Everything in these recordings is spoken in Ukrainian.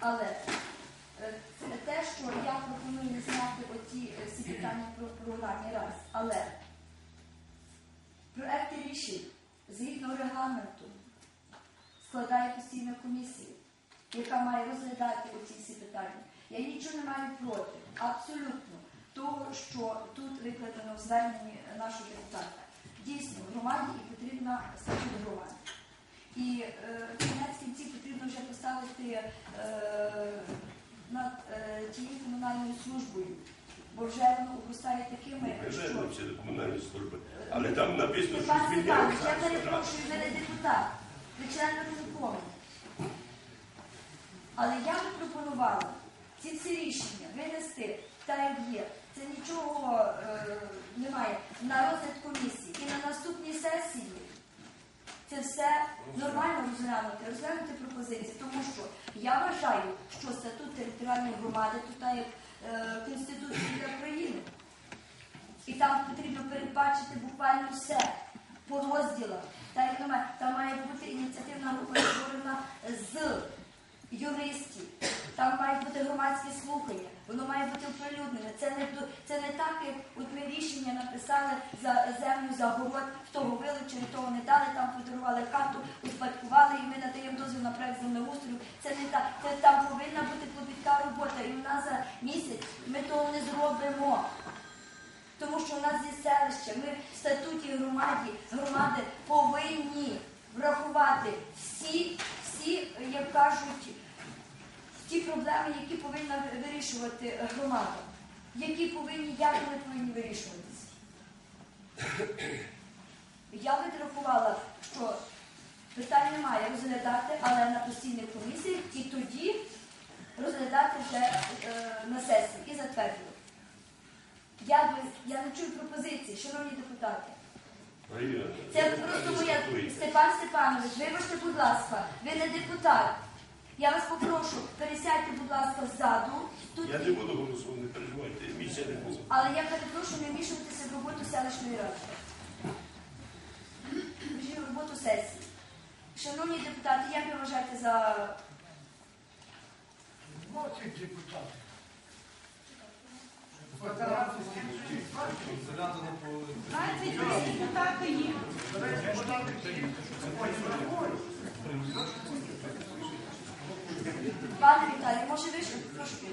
Але е, те, що я пропоную не зняти оті е, всі питання про програмі раз. Але проекти рішень згідно регламенту складає постійна комісія, яка має розглядати оці всі питання. Я нічого не маю проти, абсолютно, того, що тут викладено в зверненні нашого депутата. Дійсно, громаді і потрібна статут громади. І е, кінець кінців потрібно вже поставити е, над е, тією комунальною службою, бо вже воно обростає такими, Ми що знаємо всі комунальні служби. Але там написано, що Степанович, я перепрошую, ви не депутат, ви член. Але я би пропонувала ці всі рішення винести так, як є. Це нічого е, немає на розгляд комісії. І на наступній сесії це все нормально розглянути, розглянути пропозиції, тому що я вважаю, що статут територіальної громади тут як е, для країни. І там потрібно передбачити буквально все по розділах. Немає, там має бути ініціативна група створена з юристів. Там мають бути громадські слухання, воно має бути оприлюднене. Це не це не так, як от ми рішення написали за землю за город, того вилучили, того не дали, там подарували карту, успадкували, і ми надаємо дозвіл на проект землеустрою. Це не так. Це там повинна бути клопітка робота. І в нас за місяць ми того не зробимо. Тому що у нас є селище, ми в статуті громаді, громади повинні врахувати всі, всі, як кажуть, ті проблеми, які повинна вирішувати громада, які повинні, як вони повинні вирішуватися. Я витрахувала, що питань немає розглядати, але на постійних комісіях і тоді розглядати вже е, на сесії і затверджувати. Я, би, я не чую пропозиції, шановні депутати. Це просто моя. Степан Степанович, вибачте, будь ласка, ви не депутат. Я вас попрошу, пересядьте, будь ласка, ззаду. Тут, Я не буду голосувати, не переживайте, місця не було. але я перепрошую не вмішуватися в роботу селищної ради. Сесії. Шановні депутати, як ви вважаєте за депутати. Зав'язано по 23 депутати є. пане Віталій, може ви ще трошки?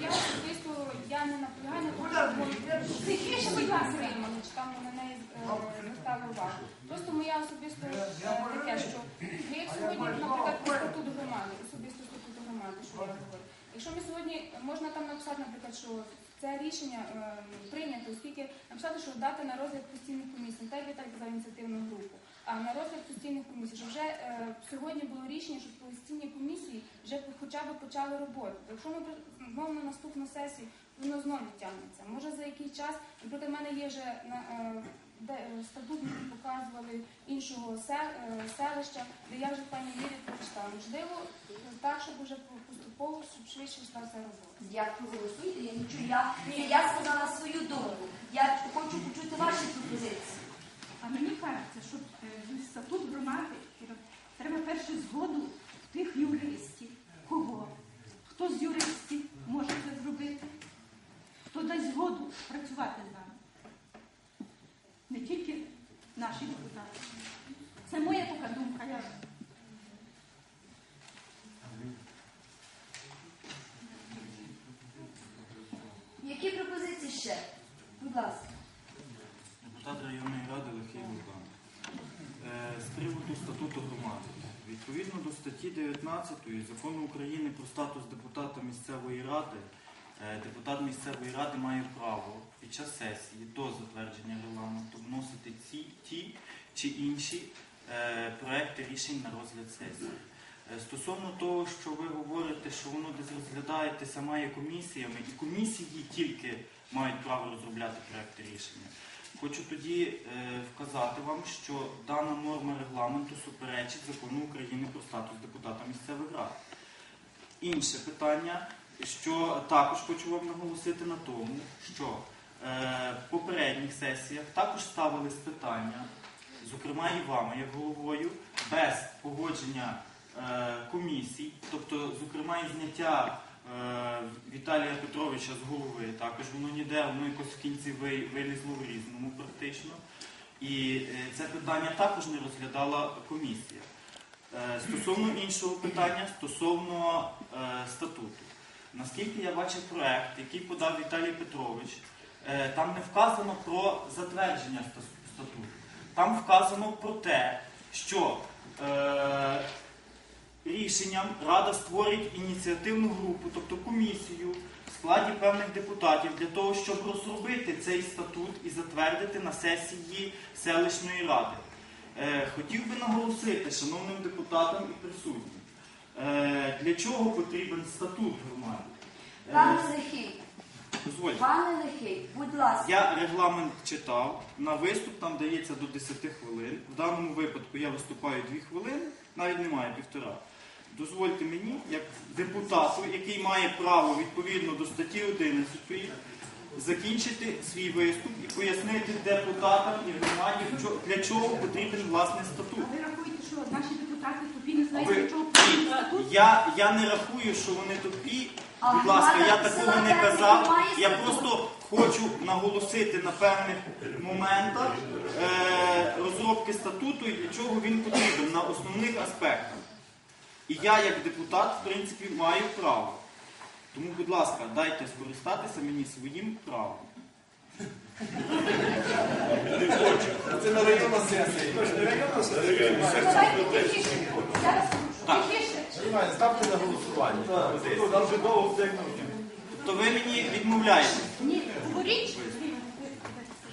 Я особисто я не наполягаю на тому, що Тихіше, будь ласка. Римович, там на неї е, звертали увагу. Просто моя особисто е, таке, що ми сьогодні, наприклад, про статут громади, особисто статут громади, що я говорю. Якщо ми сьогодні можна там написати, наприклад, що це рішення е, прийнято, оскільки написати, що дати на розгляд постійних комісій, так і так за ініціативну групу. А на розгляд постійних комісій, що вже е, сьогодні було рішення, що постійні комісії вже хоча б почали роботу. Якщо ми знову на наступну сесію, воно знову тягнеться. Може за який час, наприклад, в мене є вже на е, де е, статут мені показували іншого е, селища, де я вже в певній мірі прочитала. Можливо, так, щоб вже поступово, щоб швидше йшлася робота. Як проголосуєте, я нічого. Я, ні, я сказала свою думку. Я хочу почути ваші пропозиції. А мені кажеться, що е, статут громади треба перше згоду тих юристів. Кого? Хто з юристів може це зробити? Хто дасть згоду працювати з нами? Не тільки наші депутати. Це моя така думка. Я... Які пропозиції ще? Будь ласка. депутат районної ради Лихий Богдан. Е, З приводу статуту громади. Відповідно до статті 19 закону України про статус депутата місцевої ради, депутат місцевої ради має право під час сесії до затвердження регламенту вносити ці, ті чи інші е, проекти рішень на розгляд сесії. Е, Стосовно того, що ви говорите, що воно десь розглядаєтеся має комісіями, і комісії тільки мають право розробляти проекти рішення. Хочу тоді е, вказати вам, що дана норма регламенту суперечить закону України про статус депутата місцевих рад. Інше питання, що також хочу вам наголосити на тому, що е, в попередніх сесіях також ставились питання, зокрема і вами, як головою, без узгодження е, комісій, тобто, зокрема, і зняття е, Віталія Петровича з голови, також воно ніде, воно якось в кінці вилізло в різному практично. І е, це питання також не розглядала комісія. Е, Стосовно іншого питання, стосовно статуту. Наскільки я бачив проект, який подав Віталій Петрович, е, там не вказано про затвердження статуту. Там вказано про те, що е, рішенням Рада створить ініціативну групу, тобто комісію в складі певних депутатів для того, щоб розробити цей статут і затвердити на сесії селищної ради. Е, хотів би наголосити шановним депутатам і присутнім, для чого потрібен статут громади. Е, Пане Лихий, дозвольте. пане Лихий, будь ласка. Я регламент читав. На виступ там дається до 10 хвилин. В даному випадку я виступаю 2 хвилини, навіть немає півтора. Дозвольте мені, як депутату, який має право відповідно до статті 11, закінчити свій виступ і пояснити депутатам і громаді, для чого потрібен власний статут. А ви рахуєте, що наші депутати тупі не знають, Ви- для чого потрібен статут? Я, я не рахую, що вони тупі. А Будь ласка, я такого не казав. Я статут? просто хочу наголосити на певних моментах е, розробки статуту і для чого він потрібен на основних аспектах. І я, як депутат, в принципі, маю право. Тому, будь ласка, дайте скористатися мені своїм правом. Це на районна сесія. Тихіше. Ставте на голосування. Там вже довго втягнути. Тобто ви мені відмовляєте. Ні, говоріть.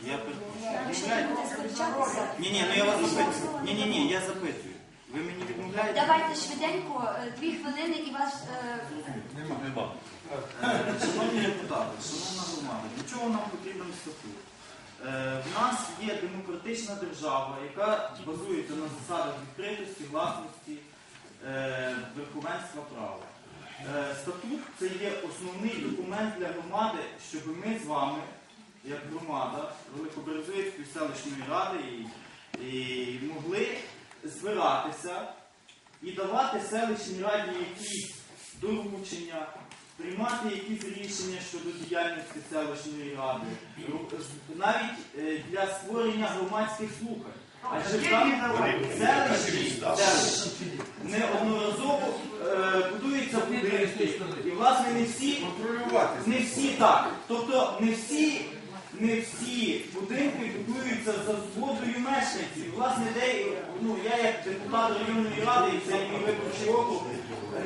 Я будете сперечатися, Ні, ні, ну я вас запитую. Ні, ні, ні, я запитую. Ви мені відмовляєте? давайте швиденько, е, дві хвилини і вас е, Нема. Шановні депутати, шановна громада, для чого нам потрібен статут? Е, в нас є демократична держава, яка базується на засадах відкритості, власності, е, верховенства права. Е, статут це є основний документ для громади, щоб ми з вами, як громада Великоберезовицької селищної ради, і, і могли збиратися і давати селищній раді якісь доручення, приймати якісь рішення щодо діяльності селищної ради, навіть е, для створення громадських слухань. Адже там селищі, селищі неодноразово е, будуються будинки, і власне не всі Контролювати. не всі так. Тобто не всі, не всі будинки будуються за згодою мешканців. Власне, де ну я як депутат районної ради, і це мій виборчий округ,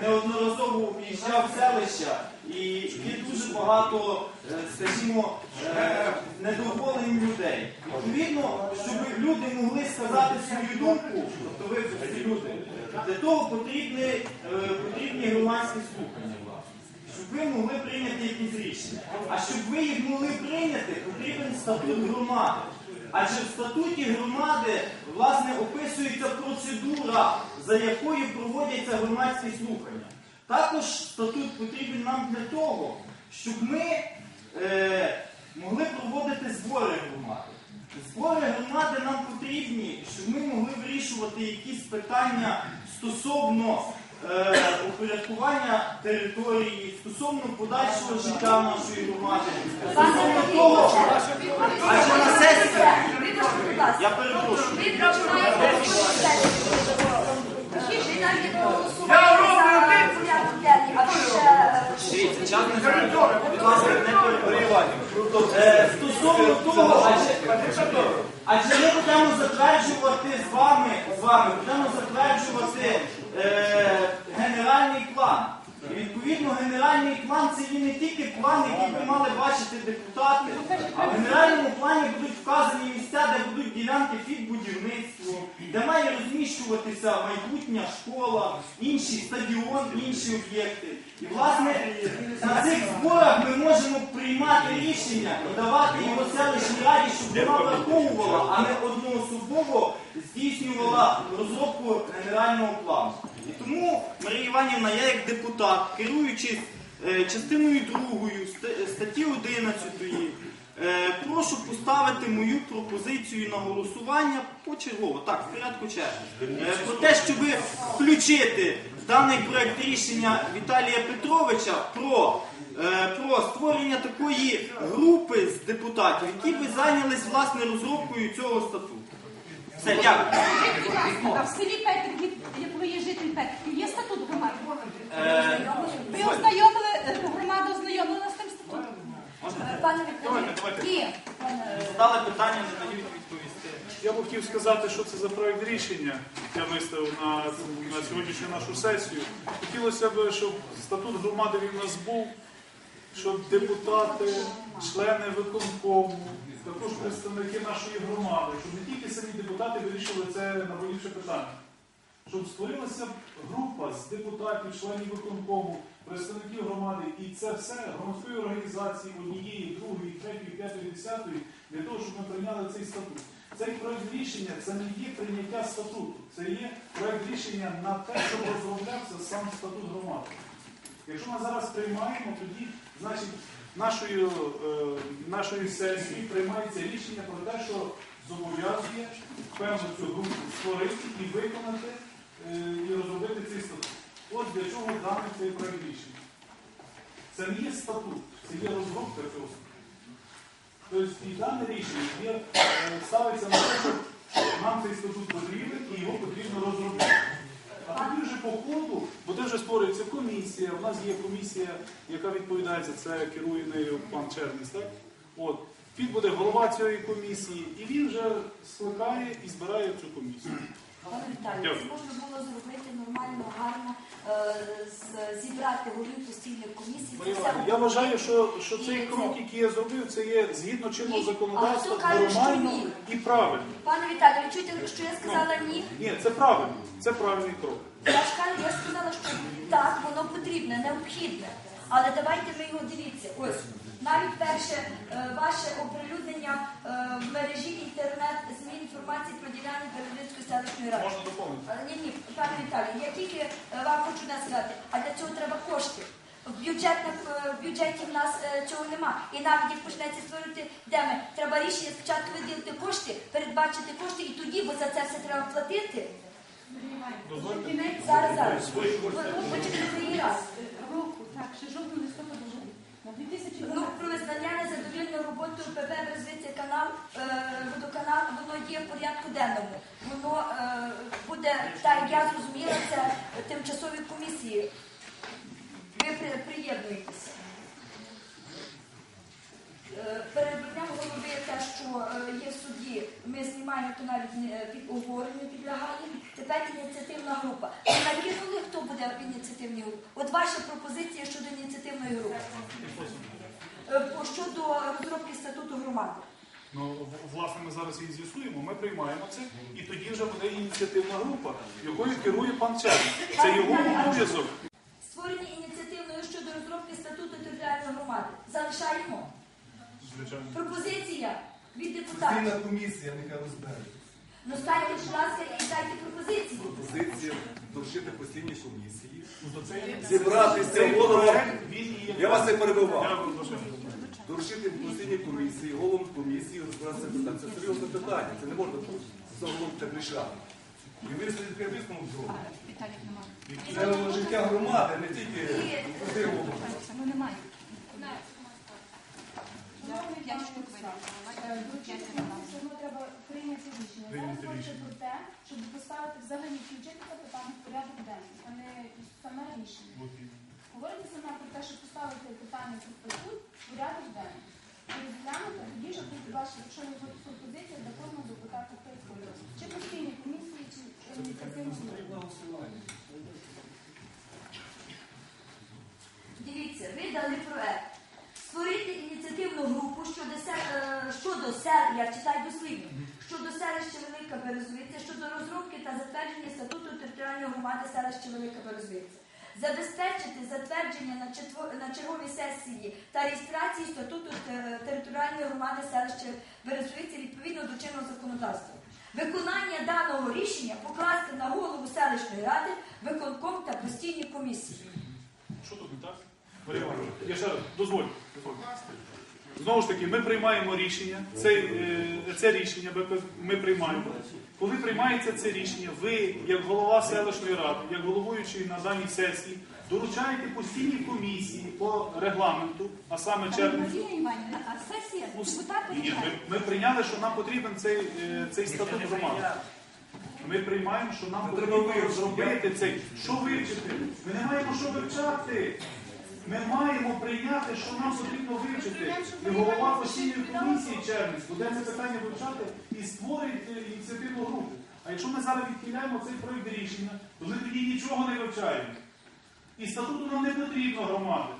неодноразово об'їжджав селища, і є дуже багато, е, скажімо, е, недоволених людей. Відповідно, щоб люди могли сказати свою думку, тобто ви всі люди, для того потрібні, е, потрібні громадські слухання. Щоб ви могли прийняти якісь рішення. А щоб ви їх могли прийняти, потрібен статут громади. Адже в статуті громади власне описується процедура, за якою проводяться громадські слухання. Також статут потрібен нам для того, щоб ми е, могли проводити збори громади. Збори громади нам потрібні, щоб ми могли вирішувати якісь питання стосовно упорядкування території, стосовно подальшого життя нашої громади, стосовно того, адже на сесії, я перепрошую. Я роблю е, Дивіться, час не знаю. Будь ласка, не перебивайте. Е, Стосовно того, адже ми будемо затверджувати з вами, з вами будемо затверджувати е, генеральний план. І відповідно генеральний план це є не тільки план, який би мали бачити депутати, а в генеральному плані будуть вказані місця, де будуть ділянки під будівництво, де має розміщуватися майбутня школа, інші стадіон, інші об'єкти. І власне на цих зборах ми можемо приймати рішення і давати його селищній раді, щоб вона враховувала, а не одноособово здійснювала розробку генерального плану. І тому, Марія Іванівна, я як депутат, керуючись е, частиною 2 статті 11 Е, прошу поставити мою пропозицію на голосування почергово, так, в порядку черги. Е, про те, щоб включити даний проект рішення Віталія Петровича про, про створення такої групи з депутатів, які би зайнялись власне розробкою цього статуту. Все, дякую. Скажіть, будь ласка, в селі Петриків, як ви є житель Петриків, є статут громади? Е, Ви ознайомили, е, громада ознайомлена з тим статутом? можна? Пане Давайте, Вікторе, давайте. ні, Задали питання, не дають відповісти. Я б хотів сказати, що це за проект рішення. Я виставив на, на сьогоднішню нашу сесію. Хотілося б, щоб статут громади він у нас був, щоб депутати, члени виконкому, також представники нашої громади, щоб не тільки самі депутати вирішили це наболівше питання. Щоб створилася група з депутатів, членів виконкому, представників громади, і це все громадської організації однієї, другої, третьої, п'ятої, десятої, для того, щоб ми прийняли цей статут. Цей проект рішення це не є прийняття статуту, це є проект рішення на те, щоб розроблявся сам статут громади. Якщо ми зараз приймаємо, тоді, значить, нашою, е, нашою сесією приймається рішення про те, що зобов'язує певну цю групу створити і виконати е, і розробити цей статут. От для чого даний цей проект рішення. Це не є статут, це є розробка цього статуту. Тобто і дане рішення є, е, ставиться на те, що нам цей статут потрібен і його потрібно розробити. А тоді вже по ходу, бо де вже створюється комісія, у нас є комісія, яка відповідає за це, керує нею пан Черніс, так? От. Він буде голова цієї комісії, і він вже скликає і збирає цю комісію. Пане Віталію, це можна було зробити нормально, гарно, е, зібрати голів постійних комісій. Це все Я вважаю, що, що цей крок, який я зробив, це є згідно чинного Ні. законодавства А хто каже, що нормально ні? і правильно. Пане Віталію, ви чуєте, що я сказала ні? Ні, це правильно, це правильний крок. Я ж кажу, я сказала, що так, воно потрібне, необхідне. Але давайте ви його дивіться. Ось навіть перше е, ваше оприлюднення е, в мережі інтернет ЗМІ інформації про ділянку Березницької селищної ради. Можна доповнити. Е, Ні, ні, пане Віталій, я тільки вам хочу не сказати, а для цього треба кошти. В, бюджетних, в бюджеті в нас цього нема. І навіть як почнеться створювати, де ми, треба рішення спочатку виділити кошти, передбачити кошти, і тоді, бо за це все треба платити. Зараз, зараз. Другий раз. Року, так, ще жовтого листопада вже. На 2000 Ну, про визнання незадовільною роботою ПП Березвиця канал, е, водоканал, воно є в порядку денному. Воно е, буде, так як я зрозуміла, це тимчасові комісії. Ви при- приєднуєтеся. Е, Перебрання голови те, що е, є в суді, ми знімаємо, то навіть під обговоренню підлягає. Тепер ініціативна група. Ви накинули, хто буде в ініціативній групі? От ваша пропозиція щодо ініціативної групи. Е, Щодо розробки статуту громади. Ну, власне, ми зараз її з'ясуємо, ми приймаємо це, і тоді вже буде ініціативна група, якою керує пан Чернів. Це його обов'язок. Створення ініціативної щодо розробки статуту територіальної громади. Залишаємо. Звичайно. Пропозиція від депутатів. Комісія, нехай розбере. Ну станьте, будь ласка, і дайте пропозиції. Позиція доручити постійні комісії. Ну, Зібратися голову. він Я вас не перебивав. Доручити постійні комісії, головам комісії розбиратися питання. Це серйозне питання. Це не можна за голову так рішати. І вирішити зробити. Немає. Це життя громади, не тільки. Ну немає. П'ять штук все одно треба прийняти рішення. Зараз говориться про те, щоб поставити взагалі включити це питання в порядок денний, а не саме рішення. Говориться саме про те, щоб поставити питання про статут в порядок денний. І розглянути, тоді вже будуть ваші, якщо ви будете пропозиція для кожного депутата прийти. Чи постійні комісії, чи ініціативні. Дивіться, ви дали проект. Створити ініціативну групу щодо, е, щодо сел, я читаю дослівно, щодо селища Велика Березовиця, щодо розробки та затвердження статуту територіальної громади селища Велика Березовиця. Забезпечити затвердження на, на черговій сесії та реєстрації статуту територіальної громади селища Березовиця відповідно до чинного законодавства. Виконання даного рішення покласти на голову селищної ради, виконком та постійні комісії. Що тут не так? Марія Івановна, Я ще раз, дозволь. дозволь. Знову ж таки, ми приймаємо рішення. Це, е, це рішення ми приймаємо. Коли приймається це рішення, ви, як голова селищної ради, як головуючий на даній сесії, доручаєте постійній комісії по регламенту, а саме Іванівна, а сесія депутати ні, ні, ми, ми прийняли, що нам потрібен цей, е, цей статут громади. Ми приймаємо, що нам потрібно зробити цей. Що вивчити? Ми не маємо що вивчати. Ми маємо прийняти, що нам потрібно вивчити. І голова постійної комісії Чернець буде це питання вивчати і створить е, ініціативну групу. А якщо ми зараз відхиляємо цей проєкт рішення, то ми тоді нічого не вивчаємо. І статуту нам не потрібно громади.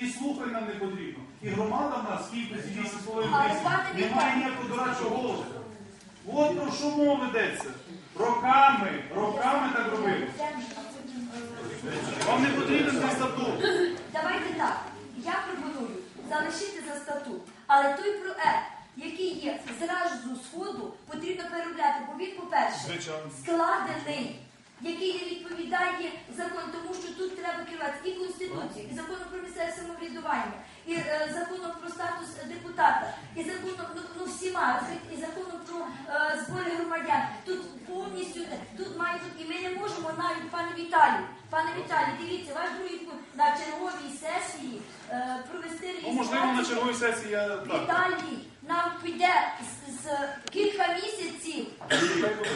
І слухай нам не потрібно. І громада в нас кількості 8,5 Але, тисяч. пане Немає ніякого дорадчого голосу. От про що мова ведеться. Роками, роками так робили. Вам не потрібен цей статут. Давайте так. Я пропоную залишити за статут, але той проект, який є зразу з сходу, потрібно переробляти, бо він, по-перше, складений, який не відповідає закону, тому що тут треба керувати і Конституцією, і законом про місцеве самоврядування, і е, законом про статус депутата, і законом ну, ну, всіма, і законом про е, збори громадян. Тут повністю тут має бути, і ми не можемо навіть пане Віталію. Пане Віталій, дивіться, ваш другий пункт на черговій сесії е, провести Ну, можливо, на черговій сесії я так. Віталій, нам піде з, з кілька місяців Нехай буде.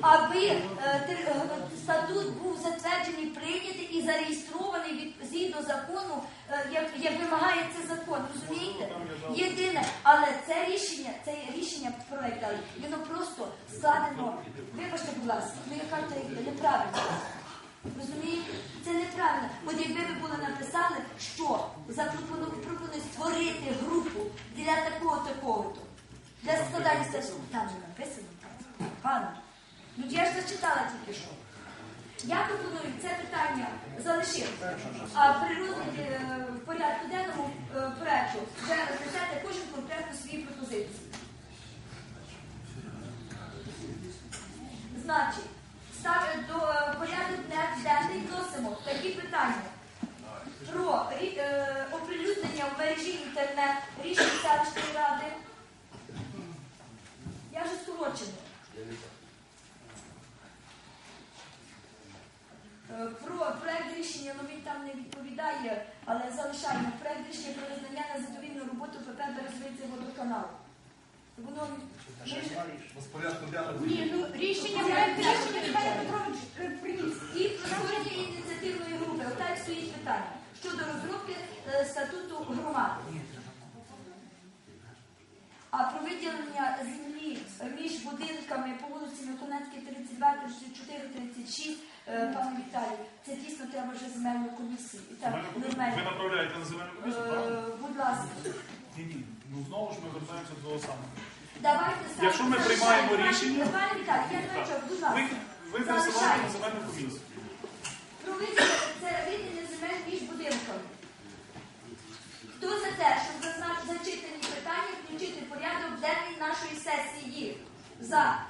аби е, тер- е, статут був затверджений, прийнятий і зареєстрований від згідно закону, е, як, як вимагає це закон. Розумієте? Єдине, але це рішення, це рішення проект, але воно просто складено. Вибачте, будь ласка, ну яка це неправильно. Розумієте? Це неправильно. От якби ви були написали, що запропонували створити групу для такого такого-то, для складання статуту. Там же написано. Пане, ну я ж зачитала тільки що. Я пропоную це питання залишити, а при розгляді е, в порядку денному е, проекту вже написати кожен конкретно свої пропозиції. Значить, до е, порядок ден- денний вносимо такі питання про е, оприлюднення в мережі інтернет рішень селищної ради. Я вже скорочено. Е, Про проект рішення, ну він там не відповідає, але залишаємо проект рішення про визнання на задовільну роботу ПП Березвиця водоканалу. Воно денного. Ні, ну рішення проект рішення Віталій Петрович е, приніс. і створення ініціативної групи. Отак стоїть питання щодо розробки е, статуту громади. А про виділення землі між будинками по вулиці Миколаївській 32, 34, 36, е, пане Віталій, це дійсно треба вже земельну комісію. І так, Ви нормально. направляєте на земельну комісію? Е, Будь ласка, Ні, ні. Ну знову ж ми вертаємося до того самого. Давайте Якщо ми приймаємо рішення- я Так. знаю, будь ласка. Ви, ви присилаєте на земельну комісію. Про виділення між будинками. Хто за те, щоб зачитані питання включити порядок денний нашої сесії? За.